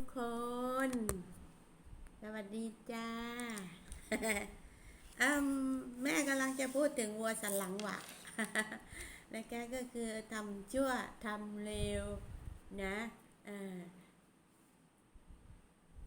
ทุกคน สวัสดีจ้าอืมแม่กำลังจะพูดถึงวัวสันหลังหวะและแกก็คือทำชั่วทำเลวนะอ่อ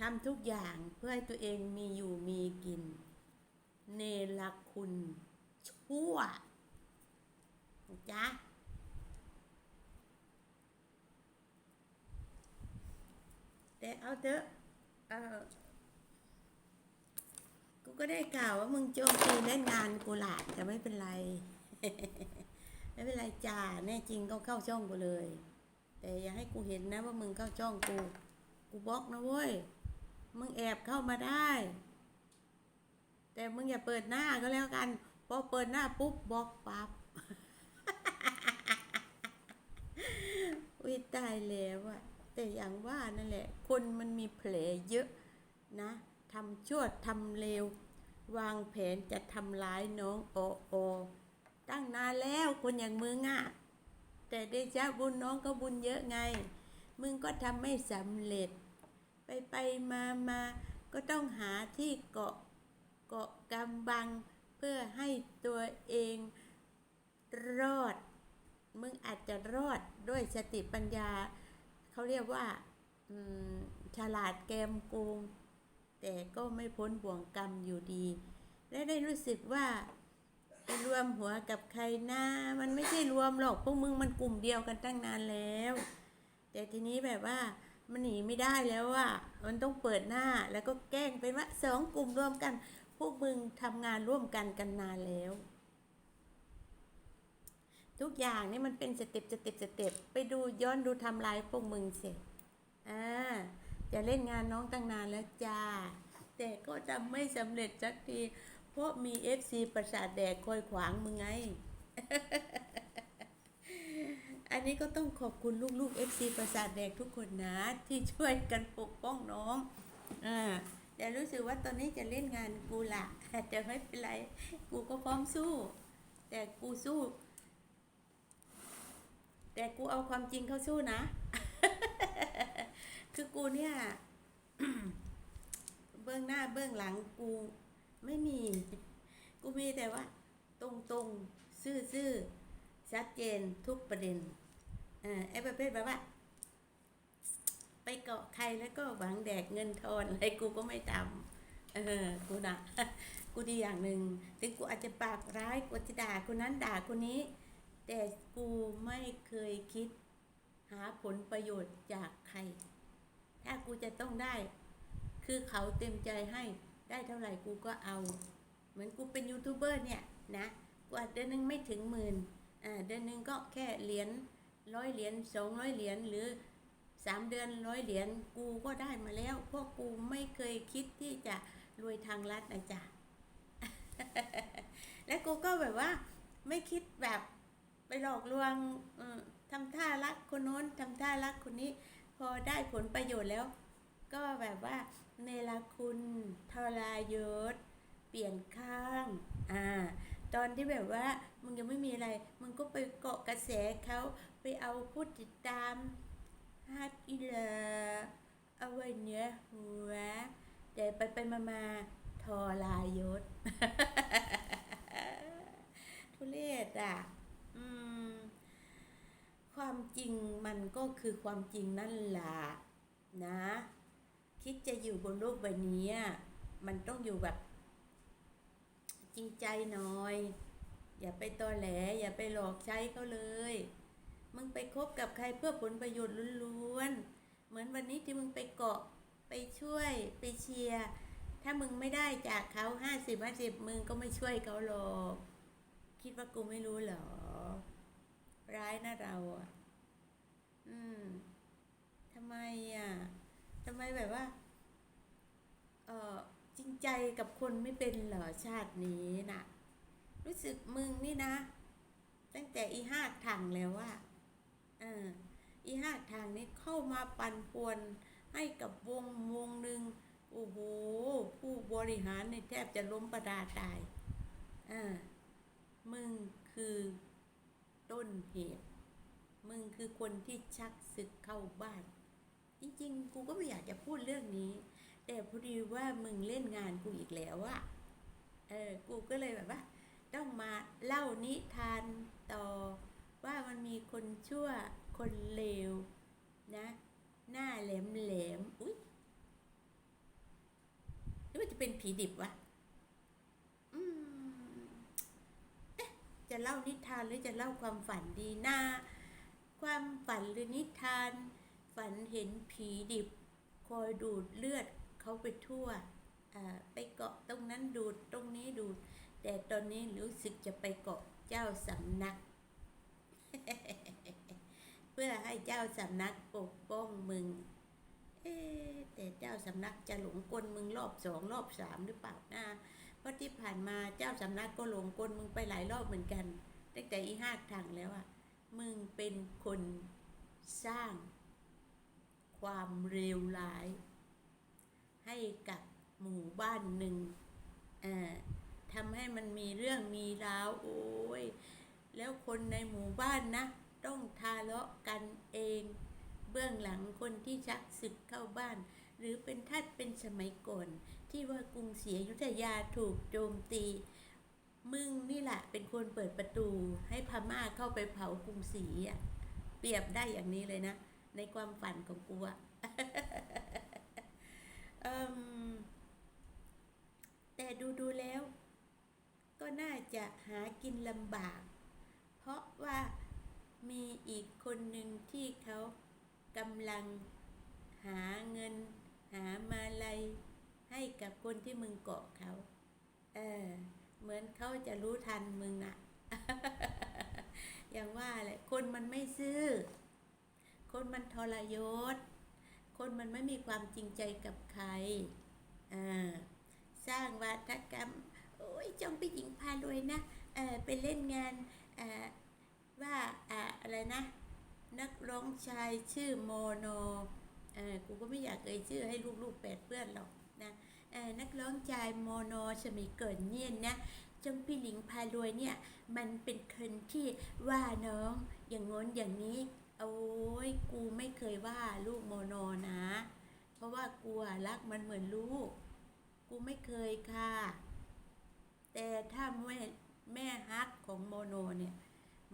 ทำทุกอย่างเพื่อให้ตัวเองมีอยู่มีกิน เนรคุณชั่วจ้า แต่เอาเถอะเออกูก็ได้กล่าวว่ามึงโจมตีเล่นงานกูหละแต่ไม่เป็นไร ไม่เป็นไรจ้าแน่จริงก็เข้าช่องกูเลย แต่อย่าให้กูเห็นนะว่ามึงเข้าช่องกู กูบล็อกนะเว้ย มึงแอบเข้ามาได้ แต่มึงอย่าเปิดหน้าก็แล้วกันพอเปิดหน้าปุ๊บบล็อกปั๊บอุ้ยตายแล้วอะ แต่อย่างว่านั่นแหละ คนมันมีแผลเยอะนะทำชั่วทำเลว วางแผนจะทำร้ายน้องโอโอ ตั้งนานแล้วคนอย่างมึงอะแต่เดชะบุญน้องก็บุญเยอะไง มึงก็ทำไม่สำเร็จ ไปไปมามาก็ต้องหาที่เกาะเกาะกำบังเพื่อให้ตัวเองรอด มึงอาจจะรอดด้วยสติปัญญา เขาเรียกว่าฉลาดแกมโกง แต่ก็ไม่พ้นบ่วงกรรมอยู่ดี และได้รู้สึกว่าไปรวมหัวกับใครนะ มันไม่ใช่รวมหรอกพวกมึงมันกลุ่มเดียวกันตั้งนานแล้ว แต่ทีนี้แบบว่ามันหนีไม่ได้แล้วว่ามันต้องเปิดหน้าแล้วก็แกล้งเป็นว่าสองกลุ่มรวมกัน พวกมึงทำงานร่วมกันกันนานแล้ว ทุกอย่างนี่มันเป็นสเต็ปสเต็ปสเต็ปไปดูย้อนดูทำลายพวกมึงเสร็จอ่าจะเล่นงานน้องตั้งนานแล้วจ้า แต่ก็ทำไม่สำเร็จสักที เพราะมีเอฟซีประสาทแดกคอยขวางมึงไง อันนี้ก็ต้องขอบคุณลูกๆ FC ประสาทแดกทุกคนนะ ที่ช่วยกันปกป้องน้องอ่าแต่รู้สึกว่าตอนนี้จะเล่นงานกูละแต่ไม่เป็นไร กูก็พร้อมสู้ แต่กูสู้ แต่กูเอาความจริงเข้าสู้นะ คือกูเนี่ย เบื้องหน้าเบื้องหลังกูไม่มี กูมีแต่ว่า ตรงตรงซื่อซื่อชัดเจนทุกประเด็นอ่าไอ้ประเภทแบบว่า ไปเกาะใครแล้วก็หวังแดกเงินทอนอะไรกูก็ไม่ทำเออกูนะกูดีอย่างหนึ่งถึงกูอาจจะปากร้ายกูจะด่าคนนั้นด่าคนนี้ แต่กูไม่เคยคิด หาผลประโยชน์จากใคร ถ้ากูจะต้องได้ คือเขาเต็มใจให้ได้เท่าไหร่กูก็เอา เหมือนกูเป็นยูทูบเบอร์เนี่ยนะกูอาเดือนหนึงไม่ถึงหมื่นอ่าเดือนหนึงก็แค่เหรียญร้อยเหรียญสองร้อยเหรียญหรือสามเดือนร้อยเหรียญกูก็ได้มาแล้วเพราะกูไม่เคยคิดที่จะรวยทางลัดนะจ๊ะและกูก็แบบว่าไม่คิดแบบ ไปหลอกลวงเออทำท่ารักคนโน้นทำท่ารักคนนี้ พอได้ผลประโยชน์แล้ว ก็แบบว่าเนรคุณทรายศ เปลี่ยนข้างอ่าตอนที่แบบว่ามึงยังไม่มีอะไร มึงก็ไปเกาะกระแสเขาไปเอาผู้ติดตามฮัดอีเลอเอาไว้เนื้อหัวแต่ไปไปมามาทอลายศทุเรศอะ อืม ความจริงมันก็คือความจริงนั่นแหละนะ คิดจะอยู่บนโลกใบนี้มันต้องอยู่แบบ จริงใจหน่อย อย่าไปตอแหล อย่าไปหลอกใช้เขาเลย มึงไปคบกับใครเพื่อผลประโยชน์ล้วนๆ เหมือนวันนี้ที่มึงไปเกาะไปช่วยไปเชียร์ถ้ามึงไม่ได้จากเขาห้าสิบห้าสิบมึงก็ไม่ช่วยเขาหรอก คิดว่ากูไม่รู้เหรอ ร้ายนะเราอะ อืมทำไมอะทำไมแบบว่า เออจริงใจกับคนไม่เป็นเหรอชาตินี้น่ะ รู้สึกมึงนี่นะ ตั้งแต่อีห้าถังแล้วว่าเอออีห้าทางนี้เข้ามาปั่นป่วนให้กับวงวงหนึ่งโอ้โห ผู้บริหารในแทบจะล้มประดาตายอ่า มึงคือต้นเหตุ มึงคือคนที่ชักศึกเข้าบ้าน จริงๆ กูก็ไม่อยากจะพูดเรื่องนี้ แต่พอดีว่ามึงเล่นงานกูอีกแล้วอะเออ กูก็เลยแบบว่า ต้องมาเล่านิทานต่อว่ามันมีคนชั่วคนเลวนะ หน้าแหลมแหลมอุ๊ยหรือว่าจะเป็นผีดิบวะ อืม เอ๊ะ จะ เล่านิทานหรือจะเล่าความฝันดีหน้า ความฝันหรือนิทาน ฝันเห็นผีดิบ คอยดูดเลือดเขาไปทั่วไปเกาะตรงนั้นดูดตรงนี้ดูด แต่ตอนนี้รู้สึกจะไปเกาะเจ้าสำนัก เพื่อให้เจ้าสำนักปกป้องมึง เอ๊แต่เจ้าสำนักจะหลงกลมึงรอบสองรอบสามหรือเปล่านะ เพราะที่ผ่านมาเจ้าสำนักก็หลงกลมึงไปหลายรอบเหมือนกันตั้งแต่อีห้าทางแล้วอะมึงเป็นคนสร้าง ความเลวร้าย ให้กับหมู่บ้านหนึ่งอทำให้มันมีเรื่องมีราวโอ้ยแล้วคนในหมู่บ้านนะ ต้องทะเลาะกันเอง เบื้องหลังคนที่ชักศึกเข้าบ้าน หรือเป็นทัดเป็นสมัยก่อน ที่ว่ากรุงศรีอยุธยาถูกโจมตี มึงนี่แหละเป็นคนเปิดประตู ให้พม่าเข้าไปเผากรุงศรีอะเปรียบได้อย่างนี้เลยนะ ในความฝันของกูอะเอิ่มแต่ดูดูๆแล้ว ก็น่าจะหากินลำบาก เพราะว่ามีอีกคนหนึ่งที่เขากำลังหาเงิน หามาลัย ให้กับคนที่มึงเกาะเขา เออ เหมือนเขาจะรู้ทันมึงอะอย่างว่าแหละคนมันไม่ซื่อ คนมันทรยศ คนมันไม่มีความจริงใจกับใคร อ่า สร้างวาทกรรม โอ้ยจองไปหญิงพารวยนะ เออไปเล่นงานเอ่าว่าอ่าอะไรนะ นักร้องชายชื่อโมโน เออกูก็ไม่อยากเอ่ยชื่อให้ลูกๆแปดเพื่อนหรอก อนักร้องชายโมโนสมัยเกิดเนี่ยนะจงพี่หลิงพารวยเนี่ย มันเป็นคนที่ว่าน้องอย่างง้นอย่างนี้โอ้ยกูไม่เคยว่าลูกโมโนนะ เพราะว่ากูรักมันเหมือนลูก กูไม่เคยค่ะ แต่ถ้าแม่แม่ฮักของโมโนเนี่ย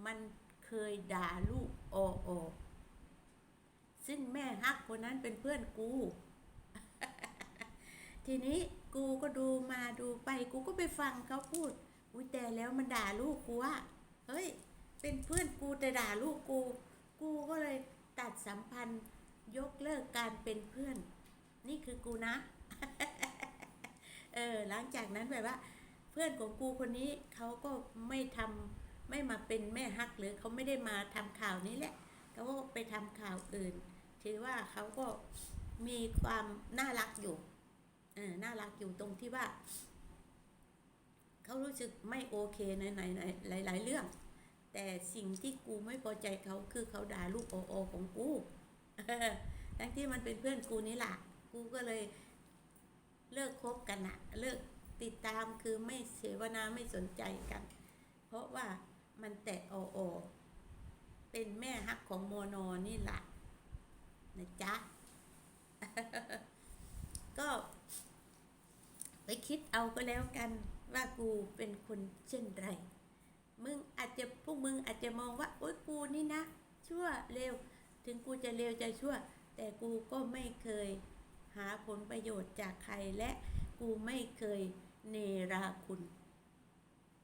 มันเคยด่าลูกโอโอซึ่งแม่ฮักคนนั้นเป็นเพื่อนกู ทีนี้กูก็ดูมาดูไปกูก็ไปฟังเขาพูด อุ้ยแต่แล้วมันด่าลูกกูอะเฮ้ย เป็นเพื่อนกูแต่ด่าลูกกู กูก็เลยตัดสัมพันธ์ยกเลิกการเป็นเพื่อน นี่คือกูนะ เออหลังจากนั้นแบบว่า เพื่อนของกูคนนี้เขาก็ไม่ทำไม่มาเป็นแม่ฮักหรือเขาไม่ได้มาทำข่าวนี้แหละเขาก็ไปทำข่าวอื่น ถือว่าเขาก็มีความน่ารักอยู่ เออน่ารักอยู่ตรงที่ว่าเขารู้สึกไม่โอเคในในในหลายเรื่อง แต่สิ่งที่กูไม่พอใจเขาคือเขาด่าลูกโอโอของกูทั้งที่มันเป็นเพื่อนกูนี่แหละกูก็เลยเลิกคบกันอะเลิกติดตามคือไม่เสวนาไม่สนใจกัน เพราะว่ามันแตะโอโอ เป็นแม่ฮักของโมโนนี่แหละนะจ๊ะ ก็ ไปคิดเอาก็แล้วกันว่ากูเป็นคนเช่นไร มึงอาจจะพวกมึงอาจจะมองว่า โอ๊ยกูนี่นะ ชั่วเร็ว ถึงกูจะเร็วจะชั่ว แต่กูก็ไม่เคยหาผลประโยชน์จากใครและกูไม่เคยเนราคุณ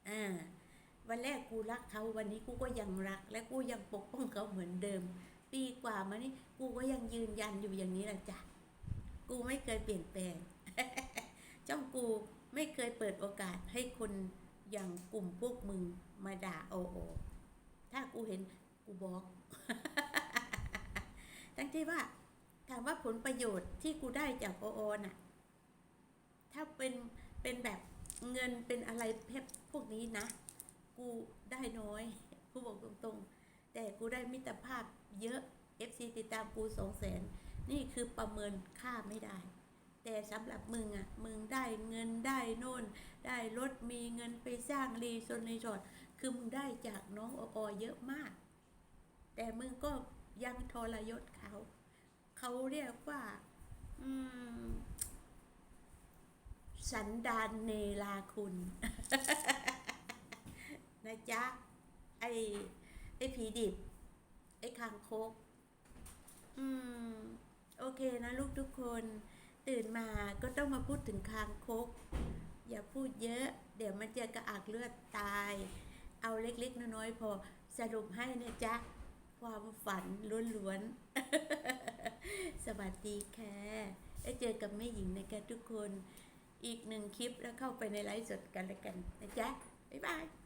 อ่า วันแรกกูรักเขาวันนี้กูก็ยังรัก และกูยังปกป้องเขาเหมือนเดิม ปีกว่ามานี้กูก็ยังยืนยันอยู่อย่างนี้แหละจ้ะ กูไม่เคยเปลี่ยนแปลง จ้องกูไม่เคยเปิดโอกาสให้คนอย่างกลุ่มพวกมึงมาด่าโอโอ ถ้ากูเห็นกูบอก ทั้งที่ว่าถามว่าผลประโยชน์ที่กูได้จากโอโอน่ะ ถ้าเป็นเป็นแบบเงินเป็นอะไรเพบพวกนี้นะ กูได้น้อยกูบอกตรงๆ แต่กูได้มิตรภาพเยอะ FC ติดตามกูสองแสนนี่คือประเมินค่าไม่ได้ แต่สำหรับมึงอะ มึงได้เงินได้โน่น ได้รถมีเงินไปสร้างรีโซนรีสอร์ทคือมึงได้จากน้องออเยอะมาก แต่มึงก็ยังทรยศเขา เขาเรียกว่า อืม สันดานเนลาคุณ นะจ๊ะ ไอไอผีดิบ ไอคางคก อืม โอเคนะลูกทุกคน ตื่นมาก็ต้องมาพูดถึงคางคก อย่าพูดเยอะ เดี๋ยวมันจะกระอักเลือดตาย เอาเล็กๆน้อยๆพอสรุปให้นะจ๊ะ ความฝันล้วนๆ สวัสดีค่ะแล้วเจอกับแม่หญิงนะคะทุกคนอีกหนึ่งคลิปแล้วเข้าไปในไลฟ์สดกันแล้วกันนะจ๊ะ บ๊ายบาย